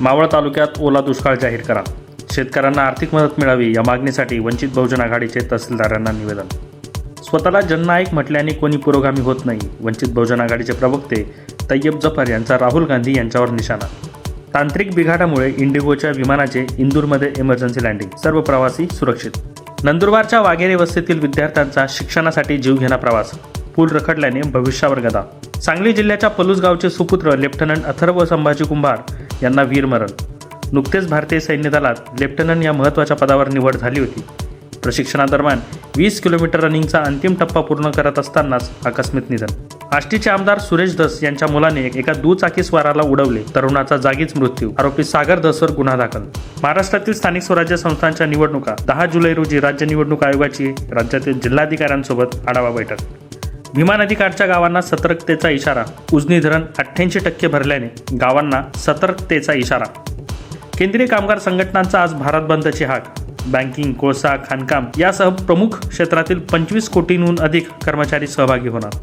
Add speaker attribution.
Speaker 1: मावळ तालुक्यात ओला दुष्काळ जाहीर करा. शेतकऱ्यांना आर्थिक मदत मिळावी या मागणीसाठी वंचित बहुजन आघाडीचे तहसीलदारांना निवेदन. स्वतःला जननायक म्हटल्याने कोणी पुरोगामी होत नाही वंचित बहुजन आघाडीचे प्रवक्ते तय्यब जफर यांचा राहुल गांधी यांच्यावर निशाणा. तांत्रिक बिघाडामुळे इंडिगोच्या विमानाचे इंदूरमध्ये इमर्जन्सी लँडिंग सर्व प्रवासी सुरक्षित. नंदुरबारच्या वाघेरे वस्तीतील विद्यार्थ्यांचा शिक्षणासाठी जीवघेणा प्रवास पूल रखडल्याने भविष्यावर गदा. सांगली जिल्ह्याच्या पलूस गावचे सुपुत्र लेफ्टनंट अथर्व संभाजी कुंभार यांना वीरमरण नुकतेच भारतीय सैन्य दलात लेफ्टनंट या महत्त्वाच्या पदावर निवड झाली होती. प्रशिक्षणादरम्यान वीस किलोमीटर रनिंगचा अंतिम टप्पा पूर्ण करत असतानाच आकस्मिक निधन. आष्टीचे आमदार सुरेश दस यांच्या मुलाने एका दुचाकी स्वाराला उडवले. तरुणाचा जागीच मृत्यू. आरोपी सागर दसवर गुन्हा दाखल. महाराष्ट्रातील स्थानिक स्वराज्य संस्थांच्या निवडणुका. दहा जुलै रोजी राज्य निवडणूक आयोगाची राज्यातील जिल्हाधिकाऱ्यांसोबत आढावा बैठक. भीमा नदीकाठच्या गावांना सतर्कतेचा इशारा. उजनी धरण अठ्ठ्याऐंशी टक्के भरल्याने गावांना सतर्कतेचा इशारा. केंद्रीय कामगार संघटनांचा आज भारत बंदची हाक. बँकिंग कोळसा खाणकाम यासह प्रमुख क्षेत्रातील पंचवीस कोटींहून अधिक कर्मचारी सहभागी होणार.